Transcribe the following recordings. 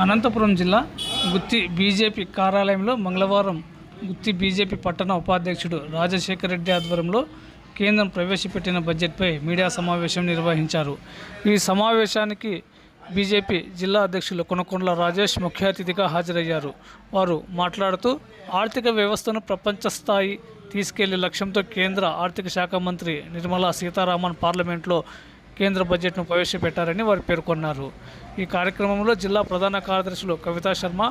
అనంతపురం జిల్లా గుత్తి బీజేపీ కార్యాలయంలో మంగళవారం గుత్తి బీజేపీ పట్టణ ఉపాధ్యక్షుడు రాజశేఖర రెడ్డి ఆధ్వర్యంలో కేంద్రం ప్రవేశపెట్టిన బడ్జెట్పై మీడియా సమావేశం నిర్వహించారు. ఈ సమావేశానికి బీజేపీ జిల్లా అధ్యక్షులు కొనకొండల రాజేష్ ముఖ్య అతిథిగా హాజరయ్యారు. వారు మాట్లాడుతూ ఆర్థిక వ్యవస్థను ప్రపంచ స్థాయి తీసుకెళ్ళే లక్ష్యంతో కేంద్ర ఆర్థిక శాఖ మంత్రి నిర్మలా సీతారామన్ పార్లమెంట్లో కేంద్ర బడ్జెట్ను ప్రవేశపెట్టారని వారు పేర్కొన్నారు. ఈ కార్యక్రమంలో జిల్లా ప్రధాన కార్యదర్శులు కవితా శర్మ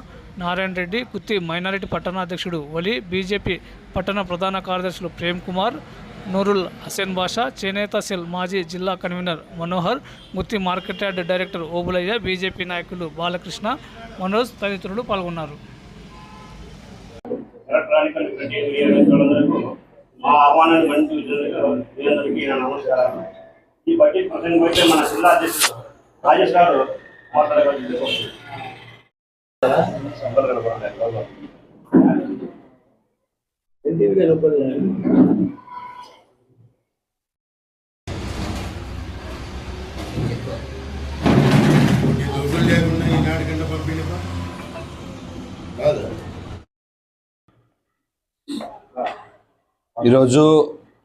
నారాయణ రెడ్డి గుత్తి మైనారిటీ పట్టణాధ్యక్షుడు వలి బీజేపీ పట్టణ ప్రధాన కార్యదర్శులు ప్రేమ్ కుమార్ నూరుల్ హసేన్ బాషా చేనేత సెల్ మాజీ జిల్లా convener Manohar Gutti market yard director Obulaiah BJP నాయకులు బాలకృష్ణ మనోజ్ తదితరులు పాల్గొన్నారు. ఈ బడ్జెట్ ప్రసంగం మన జిల్లా అధ్యక్షుడు రాజేష్ గారు కాదు ఈరోజు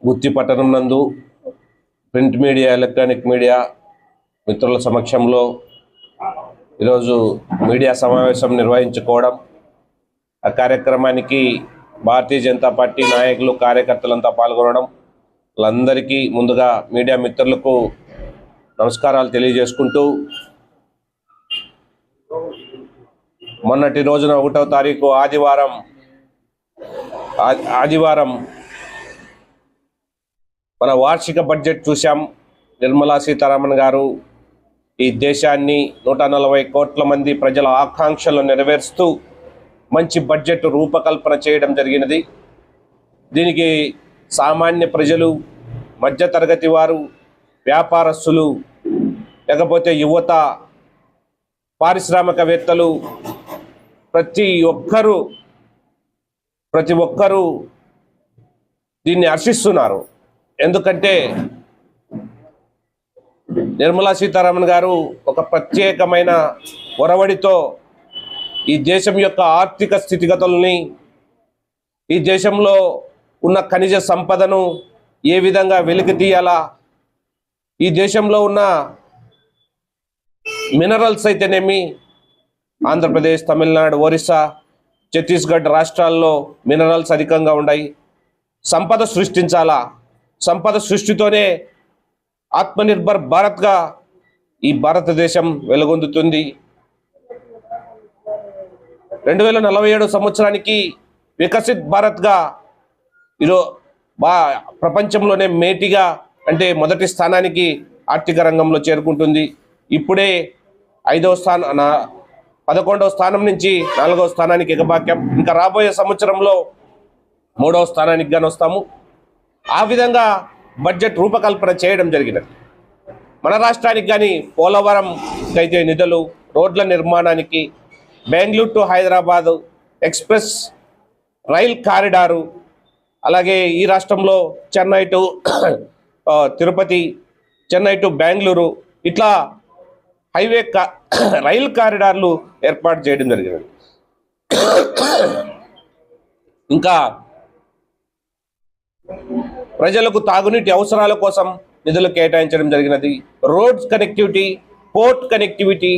గుత్తి పట్టణం నందు ప్రింట్ మీడియా ఎలక్ట్రానిక్ మీడియా మిత్రుల సమక్షంలో ఈరోజు మీడియా సమావేశం నిర్వహించుకోవడం ఆ కార్యక్రమానికి భారతీయ జనతా పార్టీ నాయకులు కార్యకర్తలంతా పాల్గొనడం వాళ్ళందరికీ ముందుగా మీడియా మిత్రులకు నమస్కారాలు తెలియజేసుకుంటూ మొన్నటి రోజున ఒకటవ తారీఖు ఆదివారం ఆదివారం మన వార్షిక బడ్జెట్ చూశాం. నిర్మలా సీతారామన్ గారు ఈ దేశాన్ని నూట నలభై కోట్ల మంది ప్రజల ఆకాంక్షలను నెరవేరుస్తూ మంచి బడ్జెట్ రూపకల్పన చేయడం జరిగినది. దీనికి సామాన్య ప్రజలు మధ్యతరగతి వారు వ్యాపారస్తులు లేకపోతే యువత పారిశ్రామికవేత్తలు ప్రతి ఒక్కరూ ప్రతి ఒక్కరూ దీన్ని హర్షిస్తున్నారు. ఎందుకంటే నిర్మలా సీతారామన్ గారు ఒక ప్రత్యేకమైన ఒరవడితో ఈ దేశం యొక్క ఆర్థిక స్థితిగతుల్ని ఈ దేశంలో ఉన్న ఖనిజ సంపదను ఏ విధంగా వెలికి తీయాలా ఈ దేశంలో ఉన్న మినరల్స్ అయితేనేమి ఆంధ్రప్రదేశ్ తమిళనాడు ఒరిస్సా ఛత్తీస్గఢ్ రాష్ట్రాల్లో మినరల్స్ అధికంగా ఉన్నాయి సంపద సృష్టించాలా? సంపద సృష్టితోనే ఆత్మనిర్భర్ భారత్గా ఈ భారతదేశం వెలుగొందుతుంది. రెండు వేల నలభై ఏడు సంవత్సరానికి వికసిత్ భారత్గా ఈరో బా ప్రపంచంలోనే మేటిగా అంటే మొదటి స్థానానికి ఆర్థిక రంగంలో చేరుకుంటుంది. ఇప్పుడే ఐదవ స్థానం పదకొండవ స్థానం నుంచి నాలుగవ స్థానానికి ఎగబాక్యం. ఇంకా రాబోయే సంవత్సరంలో మూడవ స్థానానికి కానీ వస్తాము ఆ విధంగా బడ్జెట్ రూపకల్పన చేయడం జరిగినది. మన రాష్ట్రానికి కానీ పోలవరం అయితే నిధులు రోడ్ల నిర్మాణానికి Bengaluru to Hyderabad express rail corridor అలాగే ఈ రాష్ట్రంలో చెన్నై టు తిరుపతి చెన్నై టు బెంగళూరు ఇట్లా హైవే కా రైల్ కారిడార్లు ఏర్పాటు చేయడం జరిగినది. ఇంకా ప్రజలకు తాగునీటి అవసరాల కోసం నిధులు కేటాయించడం జరిగినది. రోడ్స్ కనెక్టివిటీ పోర్ట్ కనెక్టివిటీ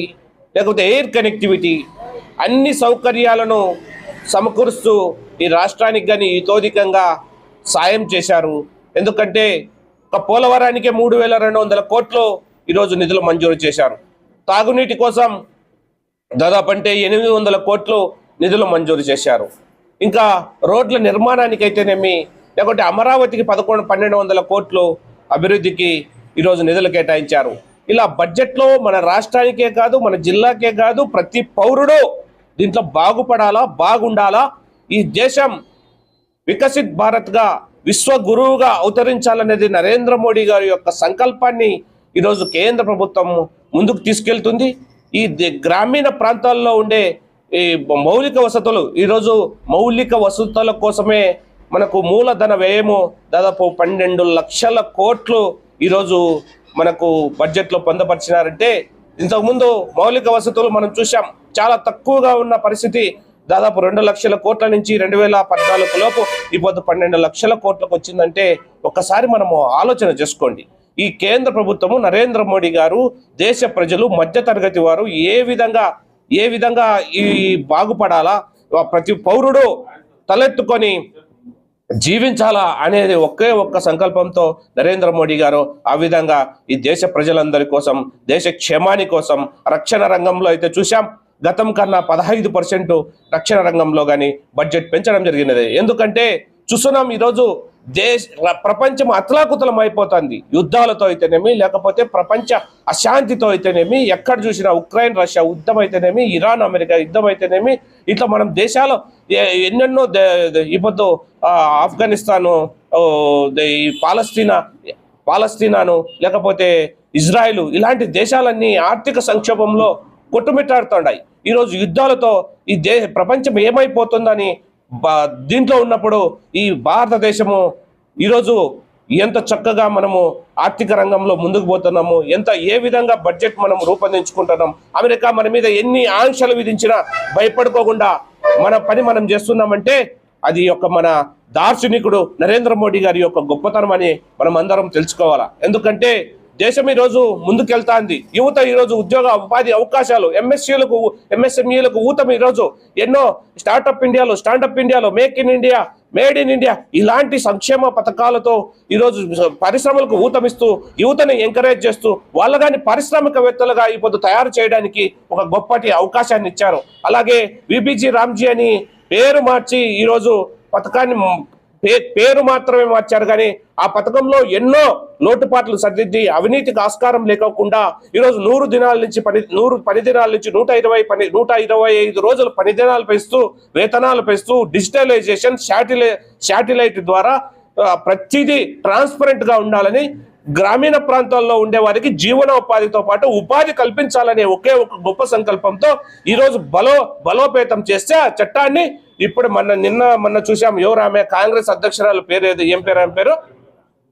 లేకపోతే ఎయిర్ కనెక్టివిటీ అన్ని సౌకర్యాలను సమకూరుస్తూ ఈ రాష్ట్రానికి కానీ ఇతోధికంగా సాయం చేశారు. ఎందుకంటే ఒక పోలవరానికే మూడు వేల రెండు వందల కోట్లు ఈరోజు నిధులు మంజూరు చేశారు. తాగునీటి కోసం దాదాపు అంటే ఎనిమిది వందల కోట్లు నిధులు మంజూరు చేశారు. ఇంకా రోడ్ల నిర్మాణానికైతేనేమి లేకుంటే అమరావతికి పదకొండు పన్నెండు వందల కోట్లు అభివృద్ధికి ఈరోజు నిధులు కేటాయించారు. ఇలా బడ్జెట్లో మన రాష్ట్రానికే కాదు మన జిల్లాకే కాదు ప్రతి పౌరుడు దీంట్లో బాగుపడాలా బాగుండాలా? ఈ దేశం వికసిత్ భారత్గా విశ్వగురువుగా అవతరించాలనేది నరేంద్ర మోడీ గారి యొక్క సంకల్పాన్ని ఈరోజు కేంద్ర ప్రభుత్వం ముందుకు తీసుకెళ్తుంది. ఈ గ్రామీణ ప్రాంతాల్లో ఉండే ఈ మౌలిక వసతులు ఈరోజు మౌలిక వసతుల కోసమే మనకు మూలధన వ్యయము దాదాపు పన్నెండు లక్షల కోట్లు ఈరోజు మనకు బడ్జెట్లో పొందపరిచినారంటే ఇంతకుముందు మౌలిక వసతులు మనం చూసాం చాలా తక్కువగా ఉన్న పరిస్థితి. దాదాపు రెండు లక్షల కోట్ల నుంచి రెండు వేల పద్నాలుగు లోపు ఇప్పుడు పన్నెండు లక్షల కోట్లకు వచ్చిందంటే ఒక్కసారి మనము ఆలోచన చేసుకోండి. ఈ కేంద్ర ప్రభుత్వము నరేంద్ర మోడీ గారు దేశ ప్రజలు మధ్యతరగతి వారు ఏ విధంగా ఏ విధంగా ఈ బాగుపడాలా? ప్రతి పౌరుడు తలెత్తుకొని జీవించాలా అనేది ఒకే ఒక్క సంకల్పంతో నరేంద్ర మోడీ గారు ఆ విధంగా ఈ దేశ ప్రజలందరి కోసం దేశ క్షేమాని కోసం రక్షణ రంగంలో అయితే చూశాం. గతం కన్నా పదహైదు పర్సెంట్ రక్షణ రంగంలో కానీ బడ్జెట్ పెంచడం జరిగినది. ఎందుకంటే చూస్తున్నాం ఈరోజు దేశ ప్రపంచం అతలాకుతలం అయిపోతుంది. యుద్ధాలతో అయితేనేమి లేకపోతే ప్రపంచ అశాంతితో అయితేనేమి ఎక్కడ చూసినా ఉక్రెయిన్ రష్యా యుద్ధం అయితేనేమి ఇరాన్ అమెరికా యుద్ధం అయితేనేమి ఇట్లా మనం దేశాలు ఎన్నెన్నో దే- ఇప్పుడు ఆఫ్ఘనిస్తాను ఈ పాలస్తీనా పాలస్తీనాను లేకపోతే ఇజ్రాయెల్ ఇలాంటి దేశాలన్నీ ఆర్థిక సంక్షోభంలో కొట్టుమిట్టాడుతున్నాయి. ఈరోజు యుద్ధాలతో ఈ దే ప్రపంచం ఏమైపోతుందని దీంట్లో ఉన్నప్పుడు ఈ భారతదేశము ఈరోజు ఎంత చక్కగా మనము ఆర్థిక రంగంలో ముందుకు పోతున్నాము ఎంత ఏ విధంగా బడ్జెట్ మనం రూపొందించుకుంటున్నాం అమెరికా మన మీద ఎన్ని ఆంక్షలు విధించినా భయపడుకోకుండా మన పని మనం చేస్తున్నామంటే అది యొక్క మన దార్శనికుడు నరేంద్ర మోడీ గారి యొక్క గొప్పతనం అని మనం అందరం తెలుసుకోవాలా. ఎందుకంటే దేశం ఈరోజు ముందుకెళ్తాంది. యువత ఈరోజు ఉద్యోగ ఉపాధి అవకాశాలు ఎంఎస్సీలకు ఎంఎస్ఎంఈలకు ఊతం ఈరోజు. ఎన్నో స్టార్టప్ ఇండియాలో స్టాండప్ ఇండియాలో make in India made in India ఇలాంటి సంక్షేమ పథకాలతో ఈరోజు పరిశ్రమలకు ఊతమిస్తూ యువతని ఎంకరేజ్ చేస్తూ వాళ్ళ కానీ పారిశ్రామికవేత్తలుగా ఇప్పుడు తయారు చేయడానికి ఒక గొప్పటి అవకాశాన్ని ఇచ్చారు. అలాగే విబిజి రామ్జీ అని పేరు మార్చి ఈరోజు పథకాన్ని పేరు మాత్రమే మార్చారు కానీ ఆ పథకంలో ఎన్నో లోటుపాట్లు సర్దిద్ది అవినీతికి ఆస్కారం లేకోకుండా ఈరోజు నూరు దినాల నుంచి పని నూరు పని దినాల నుంచి నూట ఇరవై పని నూట ఇరవై ఐదు రోజులు పని దినాలు పెంచుతూ వేతనాలు పెంచుతూ డిజిటలైజేషన్ శాటిలై శాటిలైట్ ద్వారా ప్రతిదీ ట్రాన్స్పరెంట్గా ఉండాలని గ్రామీణ ప్రాంతాల్లో ఉండే వారికి జీవనోపాధితో పాటు ఉపాధి కల్పించాలనే ఒకే ఒక గొప్ప సంకల్పంతో ఈరోజు బలో బలోపేతం చేస్తే ఆ చట్టాన్ని ఇప్పుడు మొన్న నిన్న మొన్న చూసాం ఎవరు ఆమె కాంగ్రెస్ అధ్యక్షురాలు పేరు ఏదో? ఏం పేరు? ఆమె పేరు?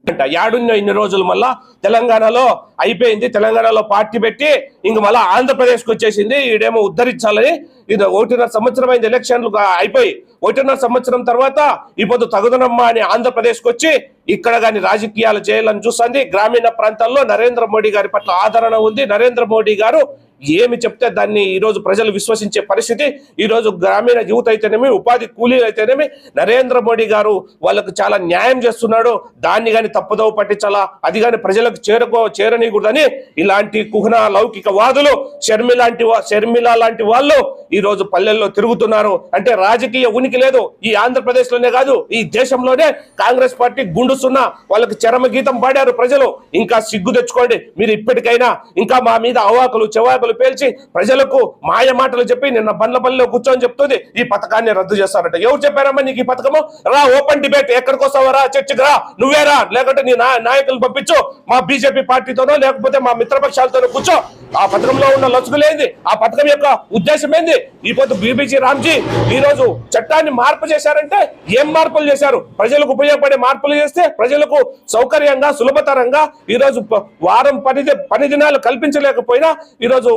అంట. యాడున్న ఇన్ని రోజులు మళ్ళా తెలంగాణలో అయిపోయింది. తెలంగాణలో పార్టీ పెట్టి ఇంక మళ్ళా ఆంధ్రప్రదేశ్కి వచ్చేసింది. ఈడేమో ఉద్ధరించాలని ఇది ఒకటిన్నర సంవత్సరం అయింది. ఎలక్షన్లు అయిపోయి. ఒకటిన్నర సంవత్సరం తర్వాత ఇప్పుడు తగుదనమ్మా అని ఆంధ్రప్రదేశ్కి వచ్చి ఇక్కడ కానీ రాజకీయాలు చేయాలని చూస్తుంది. గ్రామీణ ప్రాంతాల్లో నరేంద్ర మోడీ గారి పట్ల ఆదరణ ఉంది. నరేంద్ర మోడీ గారు ఏమి చెప్తే దాన్ని ఈ రోజు ప్రజలు విశ్వసించే పరిస్థితి ఈ రోజు గ్రామీణ యువత అయితేనేమి ఉపాధి కూలీలు అయితేనేమి నరేంద్ర మోడీ గారు వాళ్ళకు చాలా న్యాయం చేస్తున్నాడు దాన్ని కానీ తప్పుదోవ పట్టించాలా అది కానీ ప్రజలకు చేరుకో చేరనీయకూడదని ఇలాంటి కుహన లౌకిక వాదులు షర్మి లాంటి వా- షర్మిల లాంటి వాళ్ళు ఈ రోజు పల్లెల్లో తిరుగుతున్నారు. అంటే రాజకీయ ఉనికి లేదు ఈ ఆంధ్రప్రదేశ్లోనే కాదు ఈ దేశంలోనే కాంగ్రెస్ పార్టీ గుండుస్తున్న వాళ్ళకి చరమ గీతం పాడారు ప్రజలు. ఇంకా సిగ్గు తెచ్చుకోండి మీరు ఇప్పటికైనా ఇంకా మా మీద అవాకులు చెవాకులు పేల్చి ప్రజలకు మాయ మాటలు చెప్పి నిన్న బండ్ల పల్లిలో కూర్చొని చెప్తుంది ఈ పథకాన్ని రద్దు చేస్తారట. ఎవరు చెప్పారమ్మా నీకు ఈ పథకము? రా ఓపెన్ డిబేట్. ఎక్కడికి వస్తావా? రా చర్చకు రా. నువ్వే రా. లేకుంటే నీ నా- నాయకులు పంపించు. మా బీజేపీ పార్టీతోనో లేకపోతే మా మిత్రపక్షాలతోనో కూర్చో. ఆ పథకంలో ఉన్న లొసుగులేంది ఆ పథకం యొక్క ఉద్దేశం ఏంది? ఈ పొద్దు బీబీజీ రామ్జీ ఈ రోజు చట్టాన్ని మార్పు చేశారంటే ఏం మార్పులు చేశారు? ప్రజలకు ఉపయోగపడే మార్పులు చేస్తే ప్రజలకు సౌకర్యంగా సులభతరంగా ఈ రోజు వారం పని పని దినాలు కల్పించలేకపోయినా ఈ రోజు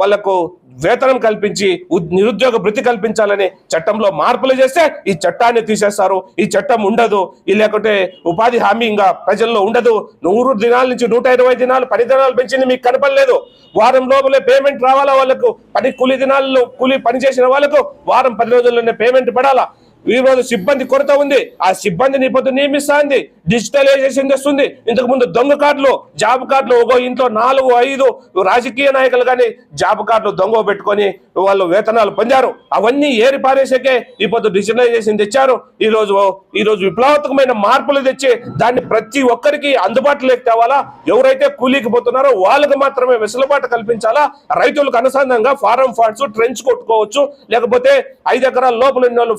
వాళ్ళకు వేతనం కల్పించి నిరుద్యోగ భృతి కల్పించాలని చట్టంలో మార్పులు చేస్తే ఈ చట్టాన్ని తీసేస్తారు. ఈ చట్టం ఉండదు. ఈ లేకుంటే ఉపాధి హామీ ఇంకా ప్రజల్లో ఉండదు. నూరు దినాల నుంచి నూట ఇరవై దినాలు పని దినాలు పెంచింది మీకు కనపడలేదు. వారం లోపలే పేమెంట్ రావాలా వాళ్ళకు? పని కూలీ దినాల్లో కూలి పని చేసిన వాళ్ళకు వారం పది రోజుల్లోనే పేమెంట్ పడాలా? ఈ రోజు సిబ్బంది కొరత ఉంది. ఆ సిబ్బందిని ఇప్పుడు నియమిస్తాంది. డిజిటలైజేషన్ తెస్తుంది. ఇంతకు ముందు దొంగ కార్డులు జాబ్ కార్డులు ఒక ఇంట్లో నాలుగు ఐదు రాజకీయ నాయకులు కానీ జాబ్ కార్డులు దొంగ పెట్టుకొని వాళ్ళు వేతనాలు పొందారు. అవన్నీ ఏరి పారేసాకే ఇప్పుడు డిజిటలైజేషన్ తెచ్చారు. ఈ రోజు ఈ రోజు విప్లవాత్మకమైన మార్పులు తెచ్చి దాన్ని ప్రతి ఒక్కరికి అందుబాటులోకి తేవాలా? ఎవరైతే కూలీకి పోతున్నారో వాళ్ళకి మాత్రమే వెసులుబాటు కల్పించాలా? రైతులకు అనుసంధానంగా ఫారం ఫండ్స్ ట్రెంచ్ కొట్టుకోవచ్చు. లేకపోతే ఐదు ఎకరాల లోపల ఉన్న వాళ్ళు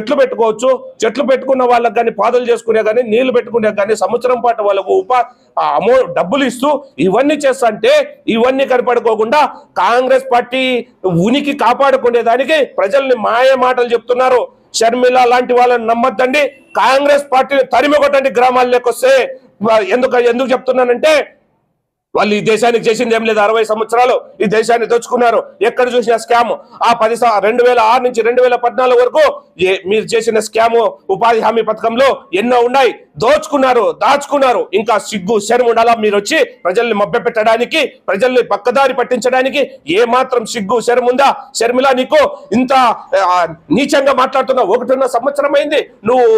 చెట్లు పెట్టుకోవచ్చు. చెట్లు పెట్టుకున్న వాళ్ళకి కానీ పాదలు చేసుకునే కానీ నీళ్ళు పెట్టుకునే కానీ సంవత్సరం పాటు వాళ్ళకు ఉపా ఆ అమౌ డబ్బులు ఇస్తూ ఇవన్నీ చేస్తుంటే ఇవన్నీ కనపడుకోకుండా కాంగ్రెస్ పార్టీ ఉనికి కాపాడుకునే దానికి ప్రజల్ని మాయ మాటలు చెప్తున్నారు. షర్మిల లాంటి వాళ్ళని నమ్మద్దండి. కాంగ్రెస్ పార్టీని తరిమి కొట్టండి గ్రామాల్లోకి వస్తే. ఎందుకు ఎందుకు చెప్తున్నానంటే వాళ్ళు ఈ దేశానికి చేసింది ఏం లేదు. అరవై సంవత్సరాలు ఈ దేశాన్ని దోచుకున్నారు. ఎక్కడ చూసిన స్కామ్. ఆ పది రెండు వేల ఆరు నుంచి రెండు వేల పద్నాలుగు వరకు మీరు చేసిన స్కామ్ ఉపాధి హామీ పథకంలో ఎన్నో ఉన్నాయి. దోచుకున్నారు దాచుకున్నారు. ఇంకా సిగ్గు శరం ఉండాలా? మీరు వచ్చి ప్రజల్ని మభ్యపెట్టడానికి ప్రజల్ని పక్కదారి పట్టించడానికి ఏ మాత్రం సిగ్గు శరం ఉందా? శర్మిల నీకు ఇంత నీచంగా మాట్లాడుతున్నావు ఒకటిన్న సంవత్సరం అయింది. నువ్వు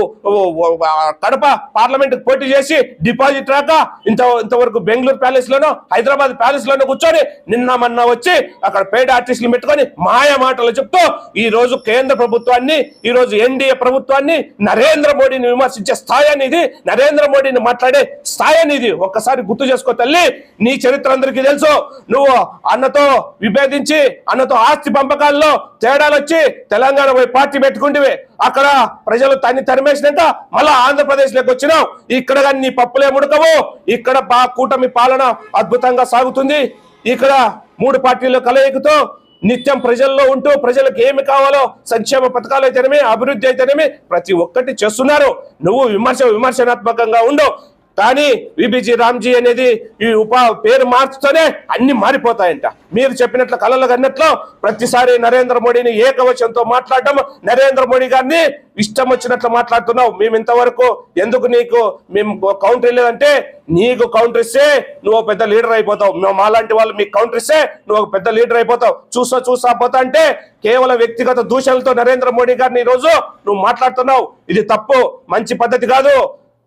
కడప పార్లమెంట్ పోటీ చేసి డిపాజిట్ రాక ఇంత ఇంతవరకు బెంగళూరు ప్యాలెస్ లోనో హైదరాబాద్ ప్యాలెస్ లోనో కూర్చొని నిన్న మొన్న వచ్చి అక్కడ పేడ ఆర్టిస్టులు పెట్టుకొని మాయ మాటలు చెప్తూ ఈ రోజు కేంద్ర ప్రభుత్వాన్ని ఈ రోజు ఎన్డీఏ ప్రభుత్వాన్ని నరేంద్ర మోడీని విమర్శించే స్థాయి అనేది నరేంద్ర మోడీని మాట్లాడే స్థాయి అనేది ఒక్కసారి గుర్తు చేసుకో తల్లి. నీ చరిత్ర అందరికీ తెలుసు. నువ్వు అన్నతో విభేదించి అన్నతో ఆస్తి పంపకాల్లో తేడాలు వచ్చి తెలంగాణ పోయి పార్టీ పెట్టుకుంటే అక్కడ ప్రజలు తన్ని తరిమేసినంత మళ్ళా ఆంధ్రప్రదేశ్లోకి వచ్చినావు. ఇక్కడ కానీ నీ పప్పులే ముడకవు. ఇక్కడ బా కూటమి పాలన అద్భుతంగా సాగుతుంది. ఇక్కడ మూడు పార్టీల కలయికతో నిత్యం ప్రజల్లో ఉంటూ ప్రజలకు ఏమి కావాలో సంక్షేమ పథకాలు అయితేనేమి అభివృద్ధి అయితేనేమి ప్రతి ఒక్కటి చేస్తున్నారు. నువ్వు విమర్శ విమర్శనాత్మకంగా ఉండు. కానీ విబిజి రామ్జీ అనేది ఈ ఉపా పేరు మార్చుతూనే అన్ని మారిపోతాయంట. మీరు చెప్పినట్లు కలలు కన్నట్లు ప్రతిసారి నరేంద్ర మోడీని ఏకవచనంతో మాట్లాడడం. నరేంద్ర మోడీ గారిని ఇష్టం వచ్చినట్లు మాట్లాడుతున్నావు. మేము ఇంతవరకు ఎందుకు నీకు మేము కౌంటర్ లేదంటే నీకు కౌంటర్ ఇస్తే నువ్వు పెద్ద లీడర్ అయిపోతావు. మేము మాలాంటి వాళ్ళు మీకు కౌంటర్ ఇస్తే నువ్వు ఒక పెద్ద లీడర్ అయిపోతావు. చూసా చూసా పోతా అంటే కేవలం వ్యక్తిగత దూషణలతో నరేంద్ర మోడీ గారిని ఈ రోజు నువ్వు మాట్లాడుతున్నావు. ఇది తప్పు మంచి పద్ధతి కాదు.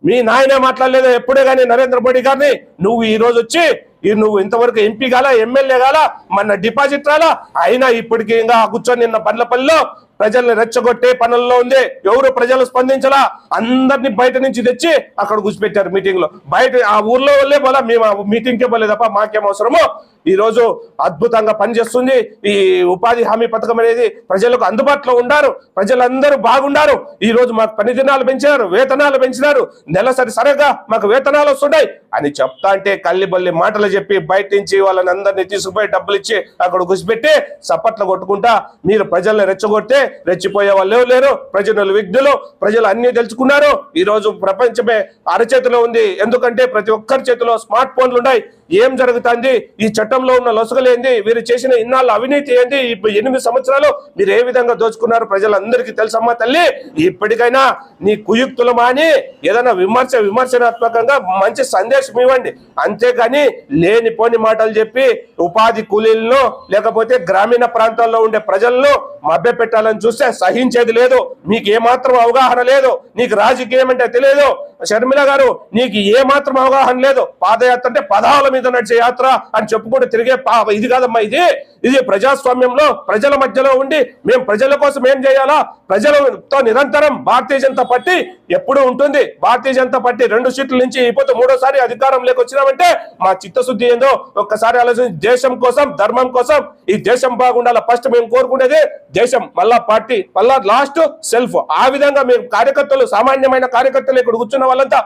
మీ నాయనే మాట్లాడలేదు? ఎప్పుడే కానీ నరేంద్ర మోడీ గారిని? నువ్వు ఈ రోజు వచ్చి ఈ నువ్వు ఇంతవరకు ఎంపీ గాల ఎమ్మెల్యే గాల మన డిపాజిట్ రాలా? అయినా ఇప్పటికి ఇంకా కూర్చొని నిన్న బండ్లపల్లిలో ప్రజల్ని రెచ్చగొట్టే పనుల్లో ఉంది. ఎవరు ప్రజలు స్పందించలా? అందరిని బయట నుంచి తెచ్చి అక్కడ కూర్చిపెట్టారు మీటింగ్లో. బయట ఆ ఊర్లో వాళ్ళే పోలా మేము మీటింగ్కే మీటింగ్ కే పోలే తప్ప మాకేం అవసరమో. ఈ రోజు అద్భుతంగా పనిచేస్తుంది. ఈ ఉపాధి హామీ పథకం అనేది ప్రజలకు అందుబాటులో ఉండారు. ప్రజలందరూ బాగుండారు. ఈ రోజు మాకు పని దినాలు పెంచినారు వేతనాలు పెంచినారు. నెలసరి సరిగా మాకు వేతనాలు వస్తున్నాయి అని చెప్తా అంటే కల్లిబల్లి మాటలు చెప్పి బయట నుంచి వాళ్ళని అందరినీ తీసుకుపోయి డబ్బులు ఇచ్చి అక్కడ గుసిపెట్టి చప్పట్లు కొట్టుకుంటా మీరు ప్రజల్ని రెచ్చగొడితే రెచ్చిపోయే వాళ్ళు లేరు? ప్రజలు విఘ్నులు. ప్రజలు అన్ని తెలుసుకున్నారు. ఈ రోజు ప్రపంచమే అరచేతిలో ఉంది. ఎందుకంటే ప్రతి ఒక్కరి చేతిలో స్మార్ట్ ఫోన్లు ఉన్నాయి. ఏం జరుగుతుంది? ఈ చట్టంలో ఉన్న లొసగలేంది వీరు చేసిన ఇన్నాళ్ళ అవినీతి ఏంది? ఇప్పుడు ఎనిమిది సంవత్సరాలు మీరు ఏ విధంగా దోచుకున్నారు? ప్రజలందరికీ తెలుసమ్మా తల్లి. ఇప్పటికైనా నీ కుయుక్తులు మాని ఏదైనా విమర్శ విమర్శనాత్మకంగా మంచి సందేశం ఇవ్వండి. అంతేగాని లేనిపోని మాటలు చెప్పి ఉపాధి కూలీలను లేకపోతే గ్రామీణ ప్రాంతాల్లో ఉండే ప్రజలను మభ్య పెట్టాలని చూస్తే సహించేది లేదు. నీకు ఏమాత్రం అవగాహన లేదు. నీకు రాజకీయం అంటే తెలియదు షర్మిల గారు నీకు ఏ మాత్రం అవగాహన లేదు. పాదయాత్ర అంటే పదాల మీద నడిచే యాత్ర అని చెప్పుకుంటూ తిరిగే పా ఇది కాదమ్మా ఇది. ఇది ప్రజాస్వామ్యంలో ప్రజల మధ్యలో ఉండి మేము ప్రజల కోసం ఏం చేయాలా? ప్రజలతో నిరంతరం భారతీయ జనతా పార్టీ ఎప్పుడు ఉంటుంది. భారతీయ జనతా పార్టీ రెండు సీట్ల నుంచి ఇప్పుడు మూడోసారి అధికారం వచ్చినామంటే మా చిత్తశుద్ధి ఏందో? ఒక్కసారి ఆలోచించి. దేశం కోసం ధర్మం కోసం ఈ దేశం బాగుండాల? ఫస్ట్ మేము కోరుకునేది దేశం. మళ్ళా పార్టీ మళ్ళా లాస్ట్ సెల్ఫ్. ఆ విధంగా మేము కార్యకర్తలు సామాన్యమైన కార్యకర్తలు ఇక్కడ కూర్చున్న వాళ్ళంతా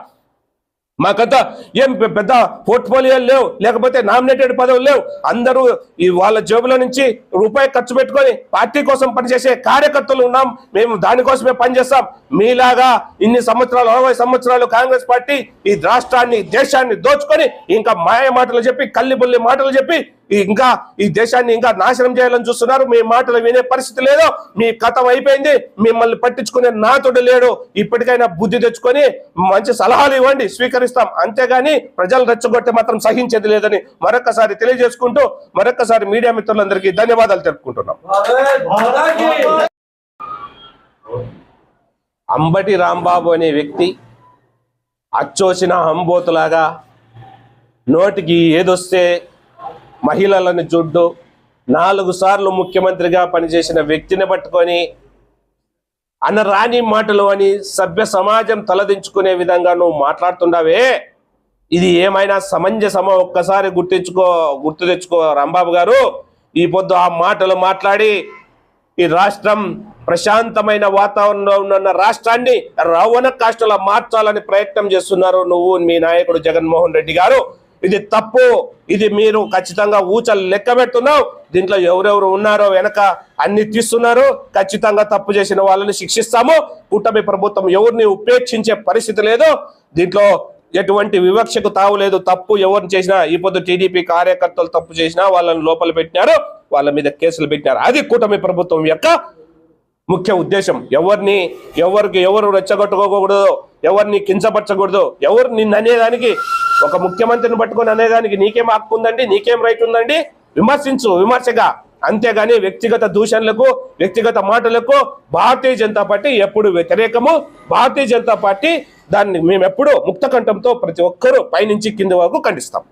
మాకంతా ఏం పెద్ద పోర్ట్ఫోలియోలు లేవు లేకపోతే నామినేటెడ్ పదవులు లేవు. అందరూ ఈ వాళ్ళ జేబులో నుంచి రూపాయి ఖర్చు పెట్టుకొని పార్టీ కోసం పనిచేసే కార్యకర్తలు ఉన్నాం మేము దానికోసమే పనిచేస్తాం. మీలాగా ఇన్ని సంవత్సరాలు అరవై సంవత్సరాలు కాంగ్రెస్ పార్టీ ఈ రాష్ట్రాన్ని దేశాన్ని దోచుకొని ఇంకా మాయ మాటలు చెప్పి కల్లిబుల్లి మాటలు చెప్పి ఇంకా ఈ దేశాన్ని ఇంకా నాశనం చేయాలని చూస్తున్నారు. మీ మాటలు వినే పరిస్థితి లేదు. మీ కథం అయిపోయింది. మిమ్మల్ని పట్టించుకునే నాతుడు లేడు. ఇప్పటికైనా బుద్ధి తెచ్చుకొని మంచి సలహాలు ఇవ్వండి. స్వీకరిస్తాం. అంతేగాని ప్రజలు రెచ్చగొట్టి మాత్రం సహించేది లేదని మరొకసారి తెలియజేసుకుంటూ మరొకసారి మీడియా మిత్రులందరికీ ధన్యవాదాలు తెలుపుకుంటున్నాం. అంబటి రాంబాబు అనే వ్యక్తి అచ్చోసిన అంబోతులాగా నోటికి ఏదొస్తే మహిళలను చూడ్డు నాలుగు సార్లు ముఖ్యమంత్రిగా పనిచేసిన వ్యక్తిని పట్టుకొని అనరాని మాటలు అని సభ్య సమాజం తలదించుకునే విధంగా నువ్వు మాట్లాడుతున్నావే ఇది ఏమైనా సమంజసమో? ఒక్కసారి గుర్తించుకో గుర్తు తెచ్చుకో రాంబాబు గారు. ఈ పొద్దు ఆ మాటలు మాట్లాడి ఈ రాష్ట్రం ప్రశాంతమైన వాతావరణంలో ఉన్న రాష్ట్రాన్ని రవణ కాష్టలా మార్చాలని ప్రయత్నం చేస్తున్నారు నువ్వు మీ నాయకుడు జగన్మోహన్ రెడ్డి గారు. ఇది తప్పు. ఇది మీరు ఖచ్చితంగా ఊచలు లెక్క పెడుతున్నావు. దీంట్లో ఎవరెవరు ఉన్నారో వెనక అన్ని తీస్తున్నారు. ఖచ్చితంగా తప్పు చేసిన వాళ్ళని శిక్షిస్తాము. కూటమి ప్రభుత్వం ఎవరిని ఉపేక్షించే పరిస్థితి లేదు. దీంట్లో ఎటువంటి వివక్షకు తావులేదు తప్పు ఎవరిని చేసినా ఈ పొద్దు టీడీపీ కార్యకర్తలు తప్పు చేసినా వాళ్ళని లోపల పెట్టినారు. వాళ్ళ మీద కేసులు పెట్టినారు. అది కూటమి ప్రభుత్వం యొక్క ముఖ్య ఉద్దేశం. ఎవరిని ఎవరికి ఎవరు రెచ్చగొట్టుకోకూడదు. ఎవరిని కించపరచకూడదు. ఎవరు నిన్ను అనేదానికి ఒక ముఖ్యమంత్రిని పట్టుకొని అనేదానికి నీకేం హక్కు ఉందండి? నీకేం రైట్ ఉందండి? విమర్శించు విమర్శగా. అంతేగాని వ్యక్తిగత దూషణలకు వ్యక్తిగత మాటలకు భారతీయ జనతా పార్టీ ఎప్పుడు వ్యతిరేకము? భారతీయ జనతా పార్టీ దాన్ని మేము ఎప్పుడు ముక్త కంఠంతో ప్రతి ఒక్కరూ పైనుంచి కింది వరకు ఖండిస్తాం.